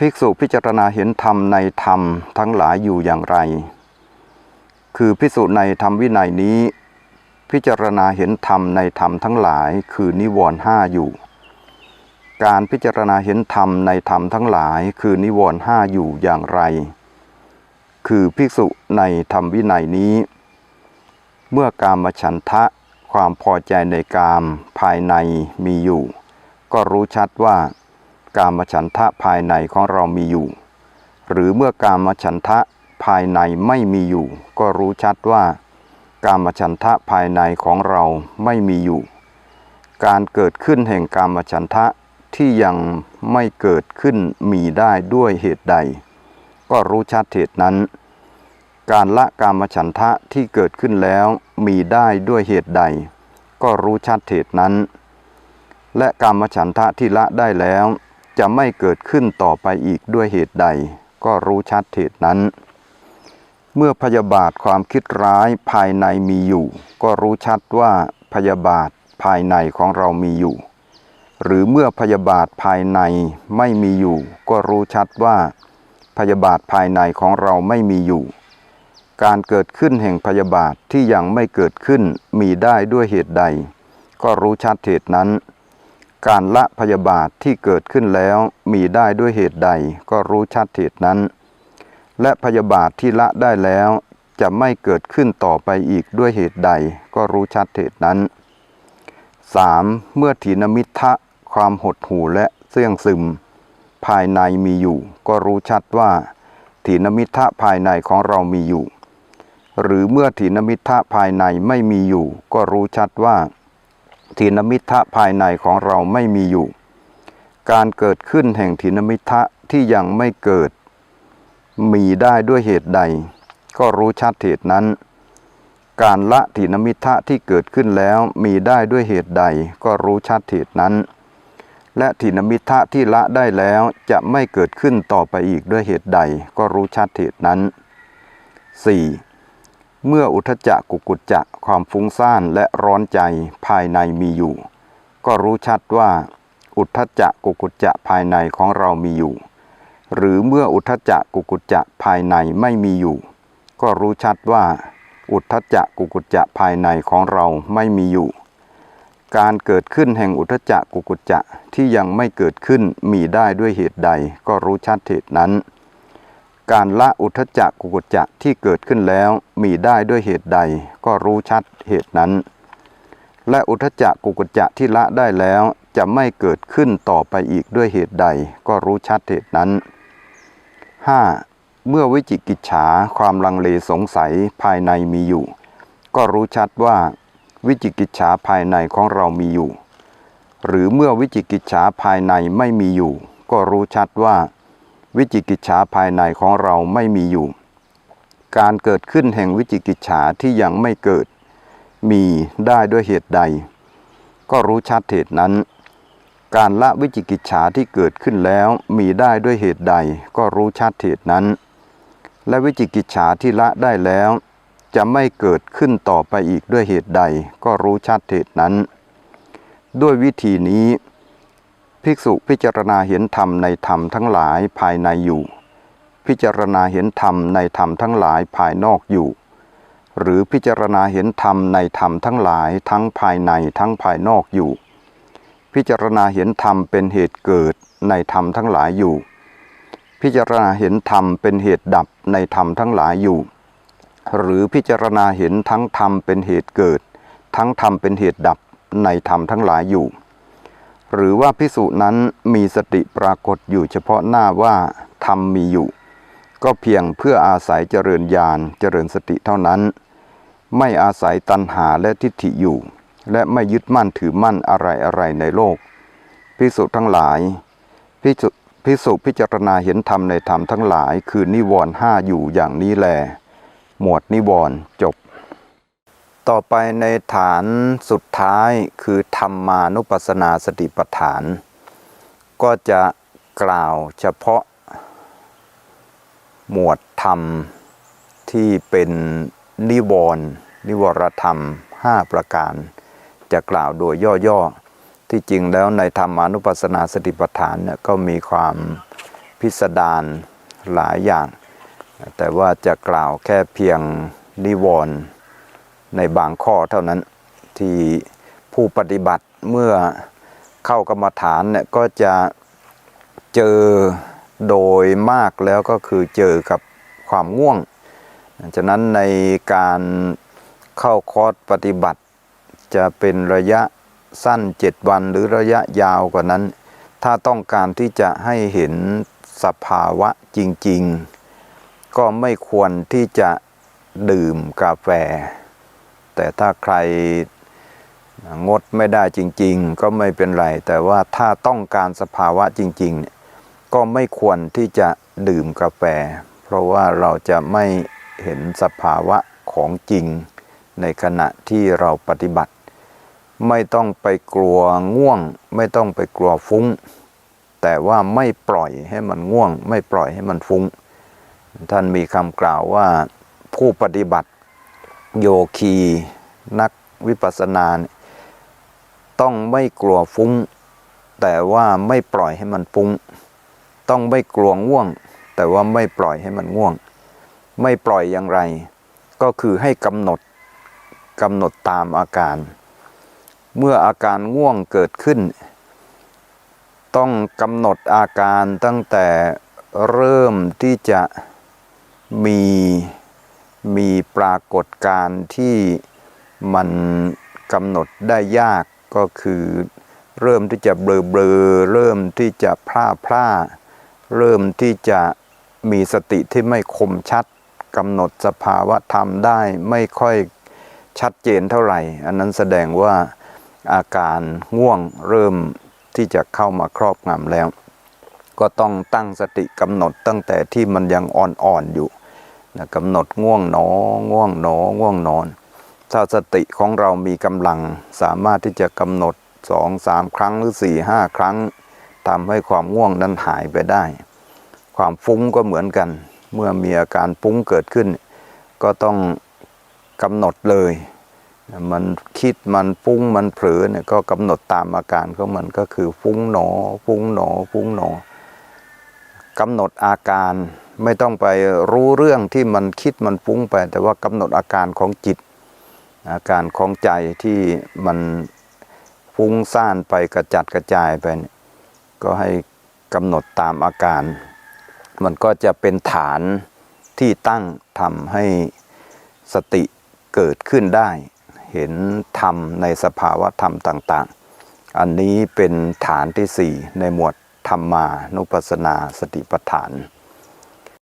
ภิกษุพิจารณาเห็นธรรมในธรรมทั้งหลายอยู่อย่างไร คือภิกษุในธรรมวินัยนี้ พิจารณาเห็นธรรมในธรรมทั้งหลายคือนิวรณ์ห้าอยู่ การพิจารณาเห็นธรรมในธรรมทั้งหลาย คือนิวรณ์ห้าอยู่อย่างไร คือภิกษุในธรรมวินัยนี้ เมื่อกามฉันทะความพอใจในกามภายในมีอยู่ ก็รู้ชัดว่า กามฉันทะภายในของเรามีอยู่ หรือเมื่อกามฉันทะภายในไม่มีอยู่ ก็รู้ชัดว่า กามฉันทะภายในของเราไม่มีอยู่ การเกิดขึ้นแห่งกามฉันทะที่ยังไม่เกิดขึ้นมีได้ด้วยเหตุใด ก็รู้ชัดเหตุนั้น การละกามฉันทะที่เกิดขึ้นแล้วมีได้ด้วยเหตุใด ก็รู้ชัดเหตุนั้น และกามฉันทะที่ละได้แล้ว จะไม่เกิดขึ้นต่อไปอีกด้วยเหตุใด ก็รู้ชัดเหตุนั้น เมื่อพยาบาทความคิดร้ายภายในมีอยู่ ก็รู้ชัดว่าพยาบาทภายในของเรามีอยู่ หรือเมื่อพยาบาทภายในไม่มีอยู่ ก็รู้ชัดว่า พยาบาทภายในของเราไม่มีอยู่ การเกิดขึ้นแห่งพยาบาทที่ยังไม่เกิดขึ้นมีได้ด้วยเหตุใด ก็รู้ชัดเหตุนั้น การละพยาบาทที่เกิดขึ้นแล้วมีได้ด้วยเหตุใดก็รู้ชัดเหตุนั้น และพยาบาทที่ละได้แล้วจะไม่เกิดขึ้นต่อไปอีกด้วยเหตุใดก็รู้ชัดเหตุนั้น 3. เมื่อถีนมิทะความหดหู่และเสื่องซึม ภายในมีอยู่ ก็รู้ชัดว่าถีนมิทะภายในของเรามีอยู่ หรือเมื่อถีนมิทะภายในไม่มีอยู่ ก็รู้ชัดว่า ถีนมิทะภายในของเราไม่มีอยู่ การเกิดขึ้นแห่งถีนมิทะที่ยังไม่เกิด มีได้ด้วยเหตุใด ก็รู้ชัดเหตุนั้น การละถีนมิทะที่เกิดขึ้นแล้วมีได้ด้วยเหตุใด ก็รู้ชัดเหตุนั้น และถีนมิทะที่ละได้แล้วจะไม่เกิดขึ้นต่อไปอีกด้วยเหตุใด ก็รู้ชัดเหตุนั้น 4. เมื่ออุทจจะกุกุจจะความฟุ้งซ่านและร้อนใจภายในมีอยู่ ก็รู้ชัดว่า อุทจจะกุกุจจะภายในของเรามีอยู่ หรือเมื่ออุทจจะกุกุจจะภายในไม่มีอยู่ ก็รู้ชัดว่า อุทจจะกุกุจจะภายในของเราไม่มีอยู่ การเกิดขึ้นแห่งอุทจจะกุกุจจะที่ยังไม่เกิดขึ้นมีได้ด้วยเหตุใด ก็รู้ชัดเหตุนั้น การละอุทจจะกุกุจจะที่เกิดขึ้นแล้วมีได้ด้วยเหตุใดก็รู้ชัดเหตุนั้น และอุทจจะกุกุจจะที่ละได้แล้วจะไม่เกิดขึ้นต่อไปอีกด้วยเหตุใดก็รู้ชัดเหตุนั้น 5. เมื่อวิจิกิจฉาความลังเลสงสัยภายในมีอยู่ ก็รู้ชัดว่า วิจิกิจฉาภายในของเรามีอยู่ หรือเมื่อวิจิกิจฉาภายในไม่มีอยู่ ก็รู้ชัดว่า วิจิกิจฉาภายในของเราไม่มีอยู่ การเกิดขึ้นแห่งวิจิกิจฉาที่ยังไม่เกิด มีได้ด้วยเหตุใด ก็รู้ชัดเหตุนั้น การละวิจิกิจฉาที่เกิดขึ้นแล้วมีได้ด้วยเหตุใด ก็รู้ชัดเหตุนั้น และวิจิกิจฉาที่ละได้แล้ว จะไม่เกิดขึ้นต่อไปอีกด้วยเหตุใด ก็รู้ชัดเหตุนั้น ด้วยวิธีนี้ ภิกษุพิจารณาเห็นธรรมในธรรมทั้งหลายภายในอยู่ พิจารณาเห็นธรรมในธรรมทั้งหลายภายนอกอยู่ หรือพิจารณาเห็นธรรมในธรรมทั้งหลายทั้งภายในทั้งภายนอกอยู่ พิจารณาเห็นธรรมเป็นเหตุเกิดในธรรมทั้งหลายอยู่ พิจารณาเห็นธรรมเป็นเหตุดับในธรรมทั้งหลายอยู่ หรือพิจารณาเห็นทั้งธรรมเป็นเหตุเกิด ทั้งธรรมเป็นเหตุดับในธรรมทั้งหลายอยู่ หรือว่าพิสุนั้นมีสติปรากฏอยู่เฉพาะหน้าว่าธรรมมีอยู่ ก็เพียงเพื่ออาศัยเจริญญาณเจริญสติเท่านั้น ไม่อาศัยตัณหาและทิฏฐิอยู่ และไม่ยึดมั่นถือมั่นอะไรอะไรในโลก พิสุทั้งหลายพิสุพิสุพิจารณาเห็นธรรมในธรรมทั้งหลาย คือนิวรณ์ห้าอยู่อย่างนี้แล หมวดนิวรณ์จบ ต่อไปในฐานสุดท้ายคือธรรมานุปัสสนาสติปัฏฐาน ก็จะกล่าวเฉพาะ หมวดธรรมที่เป็นนิวรณ์นิวรธรรม 5 ประการ จะกล่าวโดยย่อๆ ที่จริงแล้วในธรรมานุปัสสนาสติปัฏฐานเนี่ยก็มีความพิสดารหลายอย่าง แต่ว่าจะกล่าวแค่เพียงนิวรณ์ ในบางข้อเท่านั้นที่ผู้ปฏิบัติเมื่อเข้ากรรมฐานเนี่ยก็จะเจอโดยมากแล้วก็คือเจอกับความง่วงฉะนั้นในการเข้าคอร์สปฏิบัติจะเป็นระยะสั้น 7 วันหรือระยะยาวกว่านั้น ถ้าต้องการที่จะให้เห็นสภาวะจริง ๆ ก็ไม่ควรที่จะดื่มกาแฟ แต่ถ้าใครงดไม่ได้จริง ๆ ก็ไม่เป็นไร แต่ว่าถ้าต้องการสภาวะจริงๆเนี่ยก็ไม่ควรที่จะดื่มกาแฟ เพราะว่าเราจะไม่เห็นสภาวะของจริงในขณะที่เราปฏิบัติ ไม่ต้องไปกลัวง่วง ไม่ต้องไปกลัวฟุ้ง แต่ว่าไม่ปล่อยให้มันง่วง ไม่ปล่อยให้มันฟุ้ง ท่านมีคำกล่าวว่าผู้ปฏิบัติ โยคี นักวิปัสสนาต้องไม่กลัวฟุ้ง แต่ว่าไม่ปล่อยให้มันฟุ้ง ต้องไม่กลัวง่วง แต่ว่าไม่ปล่อยให้มันง่วง ไม่ปล่อยอย่างไร ก็คือให้กำหนดกำหนดตามอาการ เมื่ออาการง่วงเกิดขึ้น ต้องกำหนดอาการตั้งแต่เริ่มที่จะมี มีปรากฏการณ์ที่มันกำหนดได้ยากก็คือเริ่มที่จะเบลอเบลอเริ่มที่จะพลาพลาเริ่มที่จะมีสติที่ไม่คมชัดกำหนดสภาวะธรรมได้ไม่ค่อยชัดเจนเท่าไหร่ อันนั้นแสดงว่าอาการง่วงเริ่มที่จะเข้ามาครอบงำแล้ว ก็ต้องตั้งสติกำหนดตั้งแต่ที่มันยังอ่อนๆอยู่ นะกำหนดง่วงหนอ ง่วงหนอ ง่วงนอน ถ้าสติของเรามีกำลังสามารถที่จะกำหนดสองสามครั้งหรือสี่ห้าครั้งทำให้ความง่วงนั้นหายไปได้ ความฟุ้งก็เหมือนกัน เมื่อมีอาการฟุ้งเกิดขึ้น ก็ต้องกำหนดเลย มันคิดมันฟุ้งมันเผลอเนี่ยก็กำหนดตามอาการของมันก็คือฟุ้งหนอ ฟุ้งหนอ ฟุ้งหนอกำหนดอาการ ไม่ต้องไปรู้เรื่องที่มันคิดมันฟุ้งไป แต่ว่ากำหนดอาการของจิต อาการของใจที่มันฟุ้งซ่านไปกระจัดกระจายไป ก็ให้กำหนดตามอาการ มันก็จะเป็นฐานที่ตั้งทำให้สติเกิดขึ้นได้ เห็นธรรมในสภาวะธรรมต่าง ๆ อันนี้เป็นฐานที่สี่ในหมวดธรรมานุปัสสนาสติปัฏฐาน